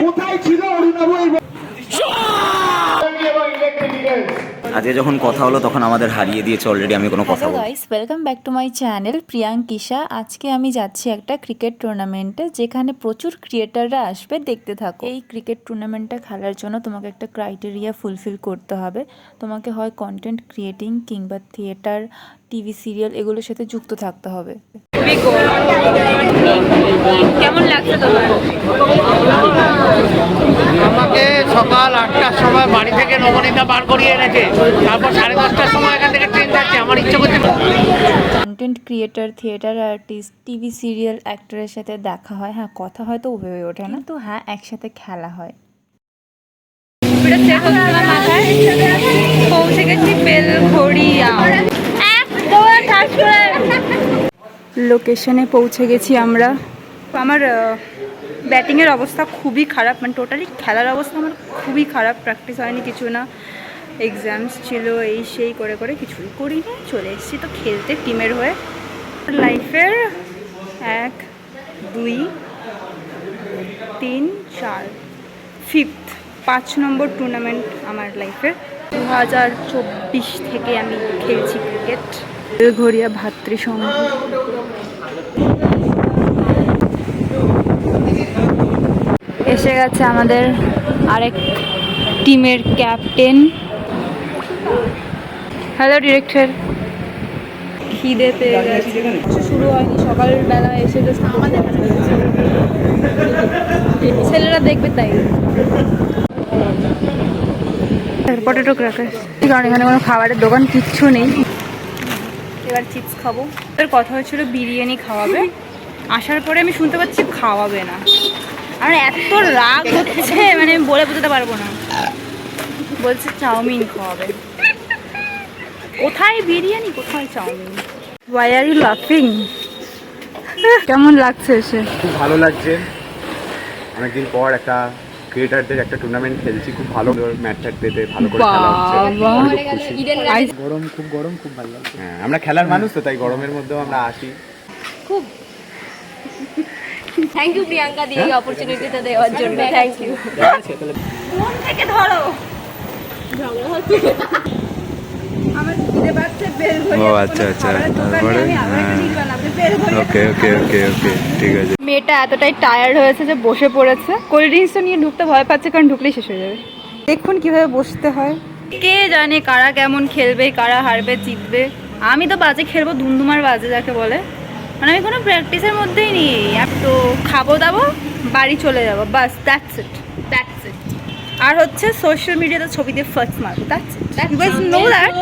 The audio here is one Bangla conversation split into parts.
কোথায় ছিল অরুণাবু আজকে যখন কথা হলো তখন আমাদের হারিয়ে দিয়েছে অলরেডি আমি কোনো কথা guys welcome back to my channel Priyankisha আজকে আমি যাচ্ছি একটা ক্রিকেট টুর্নামেন্টে যেখানে প্রচুর ক্রিয়েটাররা আসবে দেখতে থাকো। এই ক্রিকেট টুর্নামেন্টটা খেলার জন্য তোমাকে একটা ক্রাইটেরিয়া ফুলফিল করতে হবে। তোমাকে হয় কন্টেন্ট ক্রিয়েটিং কিংবা থিয়েটার টিভি সিরিয়াল এগুলোর সাথে যুক্ত থাকতে হবে। কেমন লাগছে তোমার? আমাকে সকাল আটটার সময় বাড়ি থেকে নবনীতা বার করিয়ে এনেছে। তারপর সাড়ে দশটার সময় এখান থেকে ট্রেন যাচ্ছে আমার ইচ্ছে করছে content creator theatre artist TV serial অ্যাক্টরের সাথে দেখা হয়। হ্যাঁ কথা হয়তো উভয় হয়ে ওঠে না। তো হ্যাঁ একসাথে খেলা হয়। পৌঁছে গেছি বেলঘড়িয়া। লোকেশনে পৌঁছে গেছি আমরা। আমার ব্যাটিংয়ের অবস্থা খুবই খারাপ মানে টোটালি খেলার অবস্থা আমার খুবই খারাপ প্র্যাকটিস হয়নি কিছু না। এক্সামস ছিল, এই সেই করে করে কিছুই করিনি, চলে এসেছি তো খেলতে টিমের হয়ে। লাইফের এক, দুই, তিন, চার ফিফথ পাঁচ নম্বর টুর্নামেন্ট আমার লাইফের দু হাজার চব্বিশ থেকে আমি খেলছি ক্রিকেট বেলঘরিয়া ভাতৃসংঘ এসে গেছে আমাদের আরেক টিমের ক্যাপ্টেন। হ্যালো ডিরেক্টর খিদে পেয়ে গেছে। শুরু হয়নি সকালবেলা এসে আমাদের ছেলেরা দেখবে তাই। পটেটো ক্র্যাকার কারণ এখানে কোনো খাবারের দোকান কিচ্ছু নেই। এবার চিপস খাব। এর কথা হয়েছিল বিরিয়ানি খাওয়াবে। আসার পরে আমি শুনতে পাচ্ছি খাওয়াবে না। আর এত রাগ হচ্ছে মানে আমি বলে বোঝাতে পারব না। বলছে চাউমিন খাওয়াবে। কোথায় বিরিয়ানি? কোথায় chow mein? Why are you লাফিং কেমন লাগছে এসে? খুব ভালো লাগছে। অনেকদিন পর একটা ক্রিয়েটারদের একটা টুর্নামেন্ট খেলছি খুব ভালো ম্যাচ ট্যাচ পেতে ভালো করে খেলা হচ্ছে। খুশি। গরম খুব গরম খুব ভালো লাগছে। হ্যাঁ আমরা খেলার মানুষ তো তাই গরমের মধ্যেও আমরা আসি। খুব। থ্যাংক ইউ প্রিয়াঙ্কা দিয়ে এই অপরচুনিটিটা দেওয়ার জন্য। থ্যাংক ইউ মন থেকে ধরো। খিদে পাচ্ছে বেল ও আচ্ছা আচ্ছা তারপরে? ওকে ওকে ওকে ওকে ঠিক আছে। মেয়েটা এতটাই টায়ার্ড হয়েছে যে বসে পড়েছে। কোল্ড ড্রিঙ্কসটা নিয়ে ঢুকতে ভয় পাচ্ছে কারণ ঢুকলেই শেষ হয়ে যাবে। দেখুন কীভাবে বসতে হয়। কে জানে কারা কেমন খেলবে কারা হারবে জিতবে। আমি তো বাজে খেলব ধুমধুমার বাজে যাকে বলে। মানে আমি কোনো প্র্যাকটিসের মধ্যেই নেই। তো খাব দাবো বাড়ি চলে যাব বাস দ্যাটস ইট দ্যাটস ইট আর হচ্ছে সোশ্যাল মিডিয়াতে ছবি দিয়ে ফার্স্ট মারবো that's it you guys know that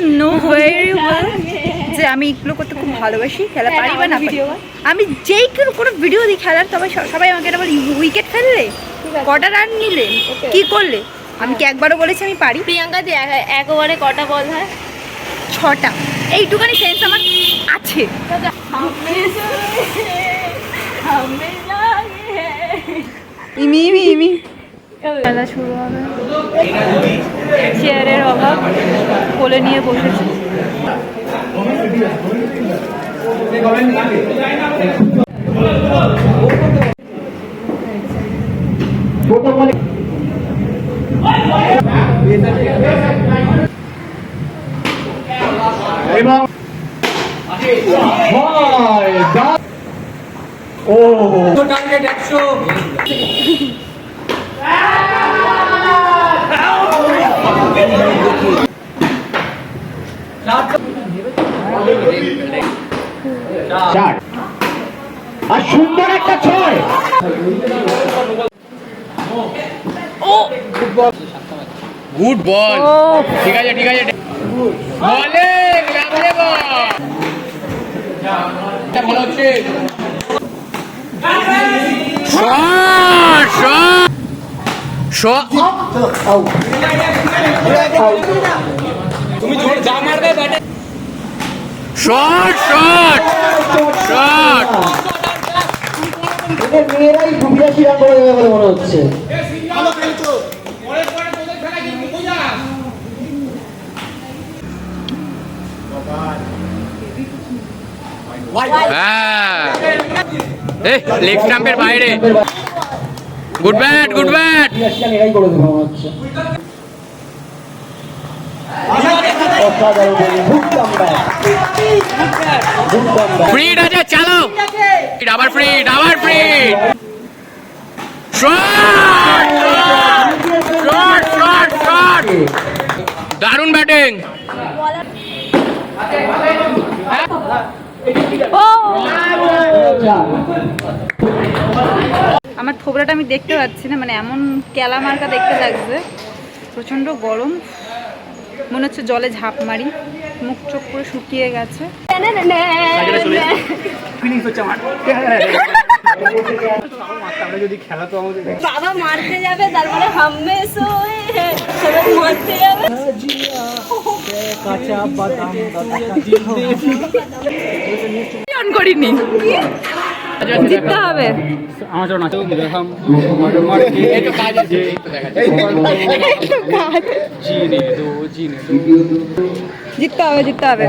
you know very well যে আমি এগুলো করতে খুব ভালোবাসি খেলা পারি বা না পারি আমি যেই কোনো কোনো ভিডিও দিই খেলার তবে সবাই আমাকে এটা বলে উইকেট ফেললে? কটা রান নিলে? কি করলে? আমি কি একবারও বলেছি আমি পারি? প্রিয়াঙ্কা দি এক ওভারে কটা বল হয় ছটা। এইটুখানি সেন্স আমার আছে। ইমি ইমি ইমি। খেলা শুরু হবে। চেয়ারের অভাব কোলে নিয়ে বসেছি। এবং ছয় দাস ও চার আর সুন্দর একটা ছয় গুড বল ঠিক আছে ঠিক আছে। বলে লাগলে বল। ভালো হচ্ছে। তুমি জোর যা মারবে, ব্যাটে শট শট। শট। রান করে দেবে বলে মনে হচ্ছে। হ্যাঁ। বাইরে। Good bat good bat. ফ্রিড আছে চালো আবার ফ্রিড আবার ফ্রিড দারুণ ব্যাটিং আমার থোবড়াটা আমি দেখতে পাচ্ছি না মানে এমন কেলা মার্কা দেখতে লাগছে। প্রচণ্ড গরম। মনে হচ্ছে জলে ঝাঁপ মারি। মুখ চোখ পুরো শুকিয়ে গেছে। বাবা মারতে যাবে তারপরে হামবে সোয়ে সবাই মারতে যাবে। অন করিনি। জিততে হবে। জিততে হবে জিততে হবে।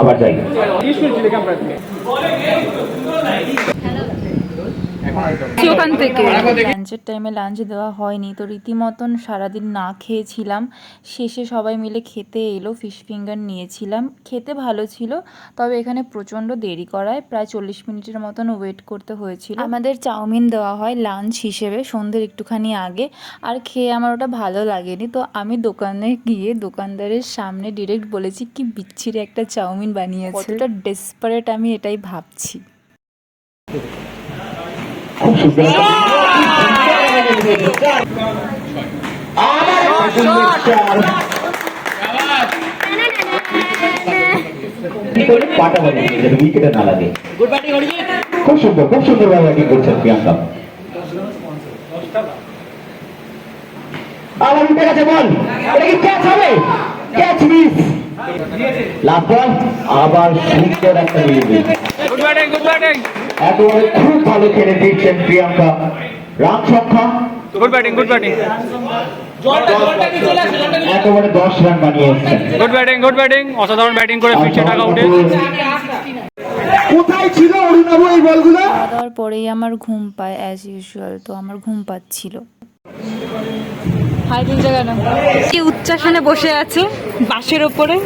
আবার যাই। ওখান থেকে। লাঞ্চের টাইমে লাঞ্চ দেওয়া হয়নি তো রীতিমতন সারাদিন না খেয়েছিলাম। শেষে সবাই মিলে খেতে এলো ফিশ ফিঙ্গার নিয়েছিলাম। খেতে ভালো ছিল তবে এখানে প্রচণ্ড দেরি করায় প্রায় চল্লিশ মিনিটের মতন ওয়েট করতে হয়েছিল। আমাদের চাউমিন দেওয়া হয় লাঞ্চ হিসেবে সন্ধ্যের একটুখানি আগে। আর খেয়ে আমার ওটা ভালো লাগেনি তো আমি দোকানে গিয়ে দোকানদারের সামনে ডিরেক্ট বলেছি কি বিচ্ছিরি একটা চাউমিন বানিয়েছে। কতটা ডেসপারেট আমি এটাই ভাবছি। খুব সুন্দর। পাটা উইকেটে না লাগে। খুব সুন্দর খুব সুন্দর ভাবে ব্যাটিং করছেন প্রিয়াঙ্কা। আবার উঠে গেছে বল। এটা কি ক্যাচ হবে? ক্যাচ মিস বল আবার সুন্দর একটা নিয়ে গুড ব্যাটিং গুড ব্যাটিং একেবারে খুব ভালো খেলে দিচ্ছেন প্রিয়াঙ্কা। রান সংখ্যা? গুড ব্যাটিং গুড ব্যাটিং একেবারে দশ রান বানিয়ে গুড ব্যাটিং গুড ব্যাটিং অসাধারণ ব্যাটিং করে ফিরছে টাকা উঠে। কোথায় ছিল অরুণাবু এই বলগুলো? খাওয়া পরেই আমার ঘুম পায় অ্যাজ ইউজুয়াল তো আমার ঘুম পাচ্ছিল। হাই তুলছে কেন কি উচ্চাসনে বসে আছে। বাসের ওপরে।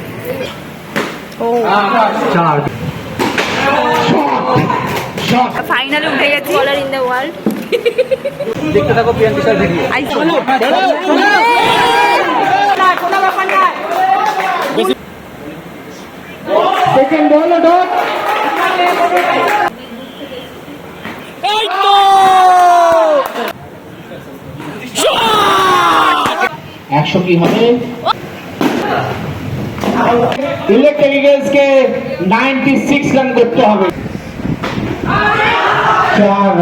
চার। শট ফাইনালে উঠে গেছি। বলার in the world second ball dot একশো কি হবে? ইলেকট্রিক ইগলসকে নাইনটি সিক্স রান করতে হবে। চার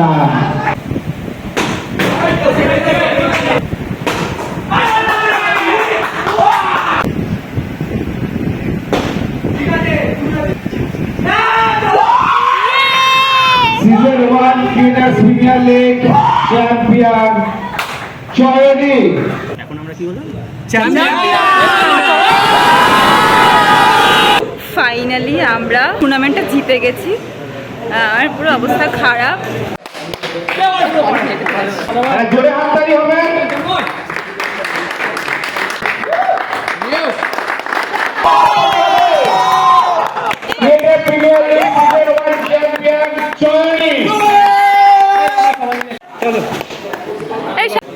season one cricketer premier league champion চয়নি finally আমরা টুর্নামেন্টটা জিতে গেছি। আমার পুরো অবস্থা খারাপ।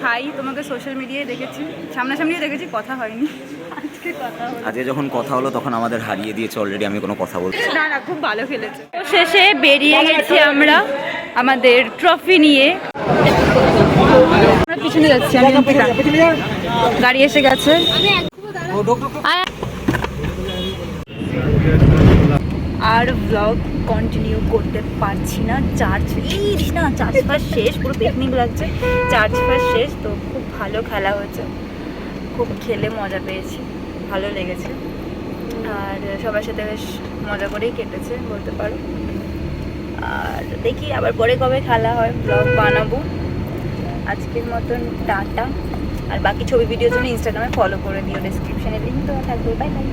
হাই তোমাকে সোশ্যাল মিডিয়ায় দেখেছি। সামনাসামনিও দেখেছি কথা হয়নি। আজকে যখন কথা হলো তখন আমাদের হারিয়ে দিয়েছে অলরেডি আমি কোনো কথা বলছি না। না খুব ভালো খেলেছে। শেষে বেরিয়ে গেছি আমরা আমাদের ট্রফি নিয়ে। আমরা পিছনে যাচ্ছি আমি। গাড়ি এসে গেছে। আর ব্লগ কন্টিনিউ করতে পারছি না চার্জ এই না চার্জ ফার্স্ট শেষ পুরো পিকনিক লাগছে চার্জ ফার্স্ট শেষ তো খুব ভালো খেলা হয়েছে। খুব খেলে মজা পেয়েছি। ভালো লেগেছে। আর সবার সাথে বেশ মজা করেই কেটেছে, বলতে পারো। আর দেখি আবার পরে কবে খেলা হয় ব্লগ বানাবো। আজকের মতন টাটা। আর বাকি ছবি ভিডিওর জন্য ইনস্টাগ্রামে ফলো করে দিও ডিসক্রিপশনে লিঙ্ক দেওয়া থাকবে। Bye bye